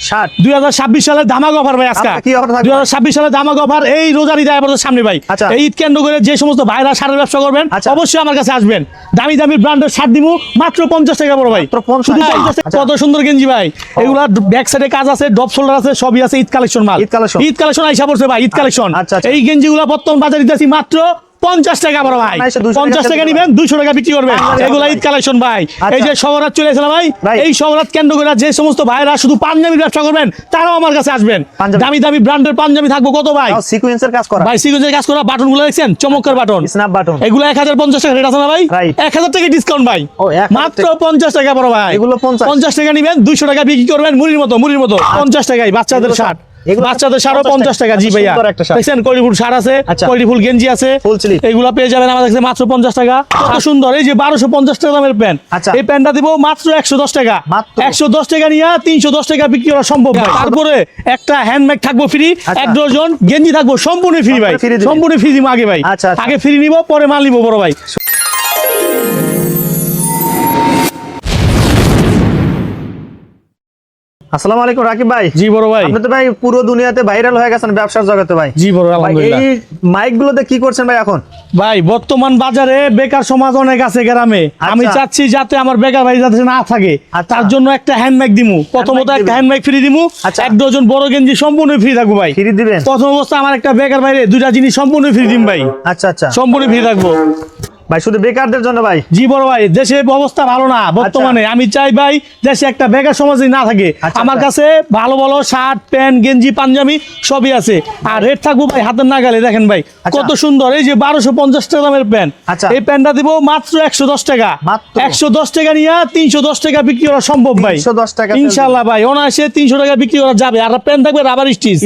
ষাট দুই হাজার ছাব্বিশ সালে ধামাক অফার ভাই আজকে আপনার কি offer থাকবে? দুই হাজার ছাব্বিশ সালে ধামাক অফার এই রোজার ঈদ আয়ার সামনে ভাই আচ্ছা। এই ঈদ কেন্দ্র করে যে সমস্ত ভাইরা সারের ব্যবসা করবেন আচ্ছা। অবশ্যই আমার কাছে আসবেন দামি দামি ব্র্যান্ডের শার্ট দিব মাত্র পঞ্চাশ টাকা বড় ভাই শুধু টাকা? 50 টাকা। আচ্ছা। কত সুন্দর গেঞ্জি ভাই এগুলা ব্যাক সাইডে কাজ আছে ডপ শোল্ডার আছে সবই আছে ঈদ কালেকশন মাল ঈদ কালেকশন আইসা পড়ছে ভাই ঈদ কালেকশন। এই গেঞ্জিগুলা বর্তমান বাজারে দিতেছি মাত্র পঞ্চাশ টাকা বড় ভাই। না, এসে 200 টাকা পঞ্চাশ টাকা নিবেন দুইশো টাকা বিক্রি করবেন আচ্ছা, এগুলা আচ্ছা। ঈদ কালেকশন ভাই। আচ্ছা। এই যে সবরাত চলে এসেছে ভাই. এই সবরাত কেন্দ্র করে যে সমস্ত ভাইরা শুধু পাঞ্জাবি ব্যবসা করবেন তারাও আমার কাছে আসবেন। দামি দামি ব্র্যান্ডের পাঞ্জাবি থাকব কত ভাই? সিকুয়েন্সের কাজ করা। ভাই সিকুয়েন্সের কাজ করা বাটনগুলো দেখছেন? চমৎকার বাটন। স্ন্যাপ বাটন এগুলো এক হাজার পঞ্চাশ টাকা রেট আছে না ভাই? এক হাজার টাকা ডিসকাউন্ট ভাই। মাত্র পঞ্চাশ টাকা বড় ভাই। এগুলো পঞ্চাশ। টাকা নিবেন দুইশো টাকা বিক্রি করবেন মুড়ির মতো মুড়ির মতো। পঞ্চাশ টাকায় বাচ্চাদের শার্ট। বাচ্চাদের শার্টও 50 পঞ্চাশ টাকা জি ভাইয়া। দেখছেন শার্ট আছে আচ্ছা। ফুল গেঞ্জি আছে। এগুলো পেয়ে যাবেন আমাদের কাছে মাত্র পঞ্চাশ টাকা। সুন্দর এই যে বারোশো পঞ্চাশ টাকা দামের প্যান্ট। আচ্ছা। এই প্যান্টটা দিব মাত্র একশো দশ টাকা। একশো দশ টাকা নিয়ে তিনশো দশ টাকা বিক্রি করা সম্ভব তারপরে একটা হ্যান্ডব্যাগ থাকব ফ্রি আচ্ছা। এক ডজন গেঞ্জি থাকব সম্পূর্ণ ফ্রি ভাই। সম্পূর্ণ ফ্রি দিব আগে ভাই। আগে ফ্রি নিব পরে মাল নিব বড় ভাই। আসসালামু আলাইকুম রাকিব ভাই। জি বড় ভাই। আপনি তো ভাই পুরো দুনিয়াতে ভাইরাল হয়ে গেছেন ব্যবসার জগতে ভাই। জি বড় আলহামদুলিল্লাহ। এই মাইক গুলোতে কি করছেন ভাই এখন? ভাই বর্তমান বাজারে বেকার সমাজ অনেক আছে গ্রামে। আমি চাচ্ছি যাতে আমার বেকার ভাই যাতে না থাকে। আচ্ছা। তার জন্য একটা হ্যান্ডব্যাগ দিমু। প্রথমত। একটা হ্যান্ডব্যাগ ফ্রি দিমু। আচ্ছা। এক ডজন বড় গেঞ্জি সম্পূর্ণ ফ্রি থাকব ভাই। ফ্রি দিবেন। প্রথম অবস্থা আমার একটা বেকার বাইরে দুইটা জিনিস সম্পূর্ণ ফ্রি দিম ভাই। আচ্ছা আচ্ছা। সম্পূর্ণ ফ্রি থাকব। ভাই শুধু বেকারদের জন্য ভাই? জি বড় ভাই দেশে অবস্থা ভালো না বর্তমানে। আমি চাই ভাই দেশে একটা বেকার সমাজ না থাকে। আচ্ছা, আমার আচ্ছা। কাছে ভালো ভালো শার্ট প্যান্ট গেঞ্জি পাঞ্জাবি সবই আছে। আর রেট থাকব ভাই হাতের নাগালে দেখেন ভাই আচ্ছা। কত সুন্দর। এই যে বারোশো পঞ্চাশ টাকা দামের প্যান্ট। এই প্যান্টটা দিব মাত্র একশো দশ টাকা। একশো দশ টাকা নিয়ে তিনশো দশ টাকা বিক্রি করা সম্ভব ভাই। 310 টাকা ইনশাল্লাহ ভাই অনায়াসে তিনশো টাকা বিক্রি করা যাবে। আর প্যান্ট থাকবে রাবার স্টিচ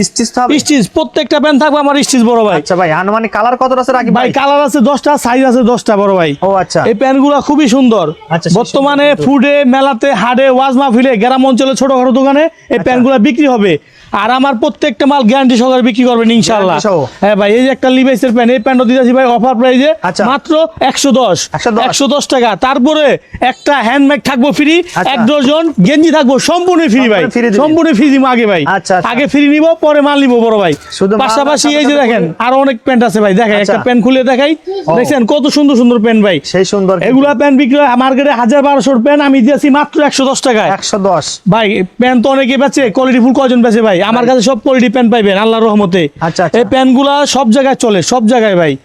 স্টিচ তো প্রত্যেকটা প্যান্ট থাকবে আমার স্টিচ বড় ভাই। আচ্ছা ভাই আনুমানিক কালার কত আছে ভাই ভাই? কালার আছে দশটা সাইজ আছে দশটা। বড় ভাই ও আচ্ছা এই প্যান্টগুলো খুবই সুন্দর আচ্ছা, বর্তমানে। ফুডে মেলাতে হাডে ওয়াজ মাহফিলে গ্রাম অঞ্চলে ছোটখাটো দোকানে আচ্ছা। এই প্যান্টগুলো বিক্রি হবে আর আমার প্রত্যেকটা মাল গ্যারান্টি সহকারে বিক্রি করবেন ইনশাআল্লাহ। হ্যাঁ ভাই এই যে একটা লিভাইসের প্যান্ট এই প্যান্টও দিতেছি ভাই অফার প্রাইজে আচ্ছা। মাত্র একশো দশ। 110 একশো দশ টাকা। তারপরে একটা হ্যান্ডব্যাগ থাকব ফ্রি আচ্ছা। এক ডজন গেঞ্জি থাকব সম্পূর্ণ ফ্রি ভাই। সম্পূর্ণ ফ্রি দিব আগে ভাই। আচ্ছা। আগে ফ্রি নিব পরে মাল নিব বড় ভাই। শুধু পাশাপাশি এই যে দেখেন আরও অনেক প্যান্ট আছে ভাই। আচ্ছা। একটা প্যান্ট খুলে দেখাই। দেখছেন কত সুন্দর সুন্দর প্যান্ট ভাই। সেই সুন্দর এগুলা প্যান্ট বিক্রি হয় মার্কেটে হাজার বারোশোর প্যান্ট আমি দিয়েছি মাত্র একশো দশ টাকায়। একশো দশ। ভাই প্যান্ট তো অনেকে বেচে কোয়ালিটি ফুল কজন বেচে ভাই? আমার কাছে সব পোল্ট্রি প্যান্ট পাইবেন আল্লাহর রহমতে। আচ্ছা, আচ্ছা। এই প্যান্টগুলা সব জায়গায় চলে সব জায়গায় ভাই।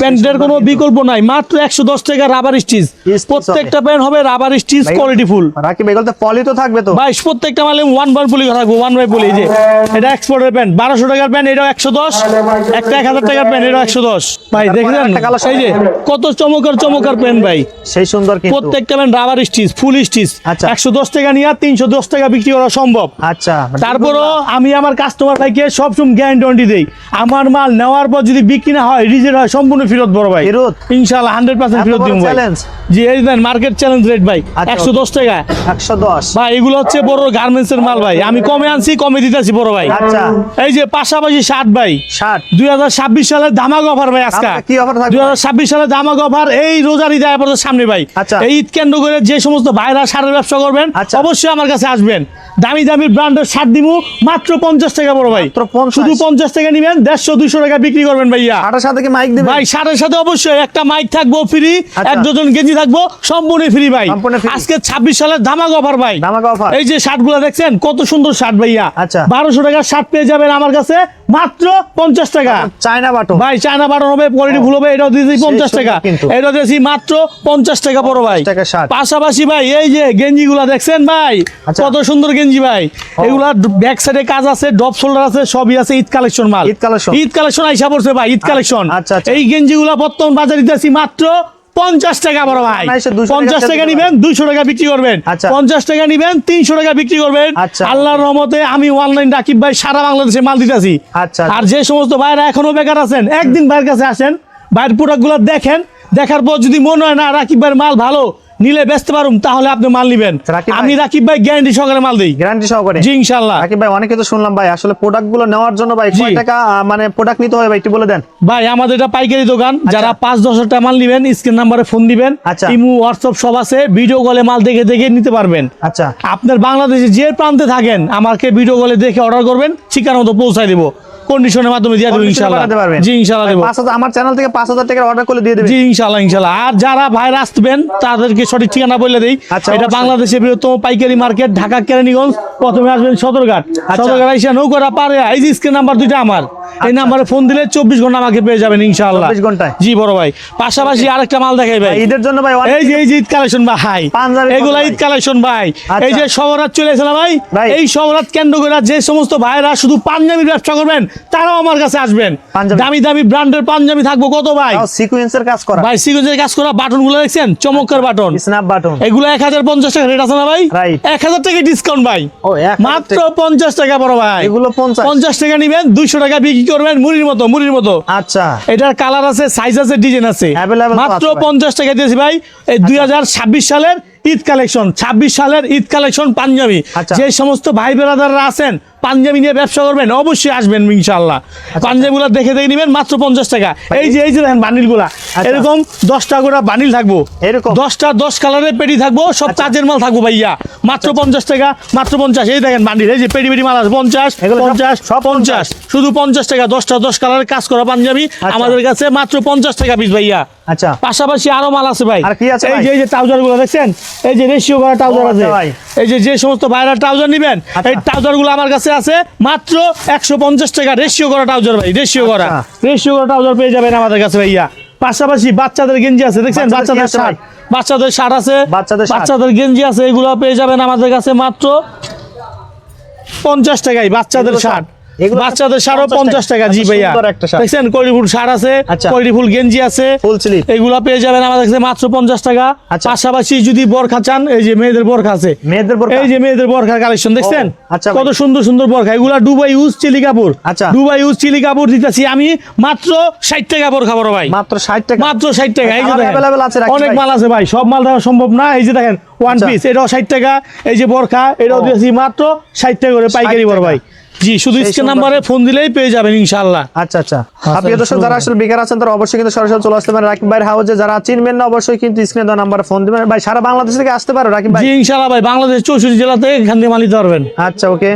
প্যান্টের সেই কোনো বিকল্প নাই। মাত্র একশো দশ টাকা রাবার স্টিচ প্রত্যেকটা প্যান্ট হবে rubber stitch quality full Rakib এগুলো তো পলি তো থাকবে তো। ভাই প্রত্যেকটা মালে ওয়ান বাই পুলি থাকব ওয়ান বাই পুলি যে। এটা এক্সপোর্টের প্যান্ট। বারোশো টাকার প্যান্ট এটাও একশো দশ। একটা এক হাজার টাকার প্যান্ট এটাও একশো দশ। ভাই দেখলেন এই যে কত চমৎকার চমৎকার প্যান্ট ভাই। সেই সুন্দর প্রত্যেকটা pant rubber stitch full stitch আচ্ছা। একশো দশ টাকা নিয়ে তিনশো দশ টাকা বিক্রি করা সম্ভব। আচ্ছা তারপরও আমি আমার কাস্টমার ভাইকে সবসময় গ্যারান্টি দেই। আমার মাল নেওয়ার পর যদি বিক্রি না হয় রিজেক্ট হয় সম্পূর্ণ ফেরত বড় ভাই। ফেরত? ইনশাআল্লাহ হান্ড্রেড পার্সেন্ট ফেরত দিব ভাই। জি এই দেন মার্কেট চ্যালেঞ্জ রেট ভাই আচ্ছা, একশো দশ টাকা। একশো দশ। ভাই এগুলো হচ্ছে বড় গার্মেন্টস এর মাল ভাই। আমি কমে আনছি কমে দিতেছি বড় ভাই। আচ্ছা। এই যে পাশাপাশি শার্ট ভাই। ষাট দুই হাজার ছাব্বিশ সালের ধামাক অফার ভাই আজকে। কি offer থাকবে? দুই হাজার ছাব্বিশ সালের ধামাক অফার এই রোজার ঈদ আয়ার সামনে ভাই। আচ্ছা। এই ঈদ কেন্দ্র করে যে সমস্ত ভাইরা সারের ব্যবসা করবেন আচ্ছা। অবশ্যই আমার কাছে আসবেন। দামি দামি ব্র্যান্ডের শার্ট দিব মাত্র পঞ্চাশ টাকা বড় ভাই। শুধু পঞ্চাশ টাকা নিবেন দেড়শো দুইশো টাকা বিক্রি করবেন ভাইয়া। ষাটের সাথে কি মাইক দিবে ভাই শার্টের সাথে অবশ্যই একটা মাইক থাকব ফ্রি আচ্ছা। এক ডজন গেঞ্জি থাকব সম্পূর্ণ ফ্রি ভাই আজকে ছাব্বিশ সালের ধামাক অফার ভাই ধামাকা offer? এই যে শার্টগুলো দেখছেন কত সুন্দর শার্ট ভাইয়া আচ্ছা। বারোশো টাকার শার্ট পেয়ে যাবেন আমার কাছে মাত্র পঞ্চাশ টাকা চায়না বাটো ভাই চায়না বাটন হবে কোয়ালিটি ফুল হবে এটাও দিয়েছি পঞ্চাশ টাকা। এটাও দিয়েছি মাত্র পঞ্চাশ টাকা বড় ভাই 50 টাকা শার্ট। পাশাপাশি ভাই এই যে গেঞ্জি গুলা দেখছেন ভাই আচ্ছা। কত সুন্দর গেঞ্জি ভাই এগুলা ব্যাক সাইডে কাজ আছে ডপ শোল্ডার আছে সবই আছে ঈদ কালেকশন মাল ঈদ collection? ঈদ কালেকশন আইসা পড়ছে ভাই ঈদ কালেকশন আচ্ছা, আচ্ছা। এই গেঞ্জি গুলা বর্তমান বাজারে দিতেছি মাত্র পঞ্চাশ টাকা বড় ভাই না, এসে 200 টাকা পঞ্চাশ টাকা নিবেন দুইশো টাকা বিক্রি করবেন আচ্ছা। পঞ্চাশ টাকা নিবেন তিনশো টাকা বিক্রি করবেন আচ্ছা। আল্লাহর রহমতে আমি অনলাইন রাকিব ভাই সারা বাংলাদেশে মাল দিতেছি আচ্ছা। আর যে সমস্ত ভাইরা এখনও বেকার আছেন একদিন ভাইয়ের কাছে আসেন ভাইয়ের প্রোডাক্টগুলো দেখেন দেখার পর যদি মনে হয় না রাকিব ভাইয়ের মাল ভালো নিলে বেচতে পারুম তাহলে আপনি মাল নিবেন। ভাই। আমি রাকিব ভাই গ্যারান্টি সহকারে মাল দিই। গ্যারান্টি সহকারে? জি ইনশাল্লাহ রাকিব ভাই অনেকে তো শুনলাম ভাই আসলে প্রোডাক্টগুলো নেওয়ার জন্য ভাই কয় টাকা মানে প্রোডাক্ট নিতে হয় ভাই একটু বলে দেন। ভাই আমাদের এটা পাইকারি দোকান। যারা পাঁচ দশ হাজার টাকা মাল নিবেন স্ক্রিন নাম্বারে ফোন দিবেন। আচ্ছা। ইমু হোয়াটসঅ্যাপ সব আছে ভিডিও কলে মাল দেখে দেখে নিতে পারবেন। আচ্ছা। আপনার বাংলাদেশে যে প্রান্তে থাকেন আমাকে ভিডিও কলে দেখে অর্ডার করবেন ঠিকানা মতো পৌঁছায় দেবো। কন্ডিশনের মাধ্যমে দিয়ে দেবো ইনশাল্লাহ জি ইনশাল্লাহ দেবো। আমার চ্যানেল থেকে পাঁচ হাজার টাকার অর্ডার করে দিয়ে দেবেন। জি ইনশাল্লাহ ইনশাল্লাহ আর যারা ভাইরা আসবেন তাদেরকে সঠিক ঠিকানা বলে দেই। আচ্ছা, এটা বাংলাদেশের বৃহত্তম পাইকারি মার্কেট ঢাকা কেরানীগঞ্জ। প্রথমে আসবেন সদরঘাট। আচ্ছা। সদরঘাট আইসা নৌকরা পারে আইজি স্ক্রিন নাম্বার দুইটা আমার। এই নাম্বারে ফোন দিলে চব্বিশ ঘণ্টা আমাকে পেয়ে যাবেন ইনশাল্লাহ 24 ঘন্টায়? জি বড় ভাই। পাশাপাশি আরেকটা মাল দেখাই ভাই। ঈদের জন্য ভাই এই যে এই যে ঈদ কালেকশন ভাই। এগুলা ঈদ কালেকশন ভাই। আচ্ছা। এই যে সবরাত চলে এসে ভাই। এই সবরাত কেন্দ্র করে যে সমস্ত ভাইরা শুধু পাঞ্জাবির ব্যবসা করবেন তারাও আমার কাছে আসবেন। দামি দামি ব্র্যান্ডের পাঞ্জাবি থাকব কত ভাই? সিকুয়েন্সের কাজ করা। ভাই সিগনেচার কাজ করা বাটনগুলো দেখছেন? চমৎকার বাটন। স্ন্যাপ বাটন এগুলো এক হাজার পঞ্চাশ টাকা রেট আছে না ভাই? এক হাজার টাকা ডিসকাউন্ট ভাই। মাত্র পঞ্চাশ টাকা বড় ভাই। এগুলো পঞ্চাশ টাকা নিবেন দুইশো টাকা বিক্রি করবেন মুড়ির মতো মুড়ির মতো। আচ্ছা। এটার কালার আছে সাইজ আছে ডিজাইন আছে। মাত্র পঞ্চাশ টাকা দিয়েছি ভাই। এই দুই হাজার ছাব্বিশ সালের ঈদ কালেকশন ছাব্বিশ সালের ঈদ কালেকশন পাঞ্জাবি। আচ্ছা। যে সমস্ত ভাই বেড়াদাররা আছেন পাঞ্জাবি নিয়ে ব্যবসা করবেন অবশ্যই আসবেন ইনশাল্লাহ আচ্ছা, পাঞ্জাবি গুলা দেখে দেখে নিবেন মাত্র পঞ্চাশ টাকা। এই যে এই যে দেখেন বান্ডিলগুলা এরকম দশটা করে বান্ডিল থাকব। আচ্ছা। এরকম? দশটা দশ কালারের পেটি থাকব সব আচ্ছা। কাজের মাল থাকব ভাইয়া। মাত্র পঞ্চাশ টাকা মাত্র পঞ্চাশ। এই দেখেন বান্ডিল এই যে পেটি পেটি মাল আছে পঞ্চাশ পঞ্চাশ সব পঞ্চাশ। শুধু পঞ্চাশ টাকা দশটা দশ কালারের কাজ করা পাঞ্জাবি। আমাদের কাছে মাত্র পঞ্চাশ টাকা পিস ভাইয়া। আচ্ছা। পাশাপাশি আরও মাল আছে ভাই। আর কি আছে এই যে এই যে ট্রাউজারগুলো দেখছেন? এই যে রেশিও করা ট্রাউজার আছে। আচ্ছা। এই যে যে সমস্ত ভাইরা ট্রাউজার নিবেন আচ্ছা। এই ট্রাউজারগুলো আমার কাছে আছে মাত্র একশো পঞ্চাশ টাকা রেশিও করা ট্রাউজার ভাই রেশিও করা। আচ্ছা। রেশিও করা ট্রাউজার পেয়ে যাবেন আমাদের কাছে ভাইয়া। পাশাপাশি বাচ্চাদের গেঞ্জি আছে দেখছেন? বাচ্চাদের? শার্ট। বাচ্চাদের শার্ট আছে। বাচ্চাদের বাচ্চাদের গেঞ্জি আছে এগুলো পেয়ে যাবেন আমাদের কাছে মাত্র পঞ্চাশ টাকায় বাচ্চাদের শার্ট। বাচ্চাদের শার্টও 50 পঞ্চাশ টাকা জি আচ্ছা, ভাইয়া। দেখছেন ফুল আছে আচ্ছা। ফুল গেঞ্জি আছে। ফুল পেয়ে যাবেন আমাদের কাছে মাত্র পঞ্চাশ টাকা। আচ্ছা। পাশাপাশি যদি বরখা চান এই যে মেয়েদের বরখা আছে। মেয়েদের এই যে মেয়েদের বরখার কালেকশন দেখছেন? ও, ভাই। কত সুন্দর সুন্দর বরখা। এগুলা দুবাই ইউজ চিলি কাপড়। ইউজ চিলি কাপড় দিতেছি আমি মাত্র ষাট টাকা বরখা বড় ভাই। মাত্র ষাট টাকা? মাত্র ষাট টাকা। এই যে অনেক মাল আছে ভাই। সব মাল দেওয়া সম্ভব না। এই যে দেখেন ওয়ান। পিস এটাও ষাট টাকা। এই যে বরখা এটাও। দিয়েছি মাত্র ষাট টাকা করে পাইকারি বড় ভাই। জি শুধু স্ক্রিন নাম্বারে ফোন দিলেই পেয়ে যাবেন ইনশাল্লাহ আচ্ছা আচ্ছা। আচ্ছা, আপনি দর্শক যারা আসলে বেকার আছেন তারা অবশ্যই কিন্তু সরাসরি চলে আসতে পারেন। রাকিব ভাইয়ের হাউজে যারা চিনবেন না অবশ্যই কিন্তু স্ক্রিনে দেওয়া নাম্বারে ফোন দিবেন। ভাই সারা বাংলাদেশ থেকে আসতে পারো রাকিব ভাই? জি ইনশাল্লাহ ভাই। বাংলাদেশ চৌষট্টি জেলা থেকে এখান থেকে মাল নিতে পারবেন। আচ্ছা ওকে।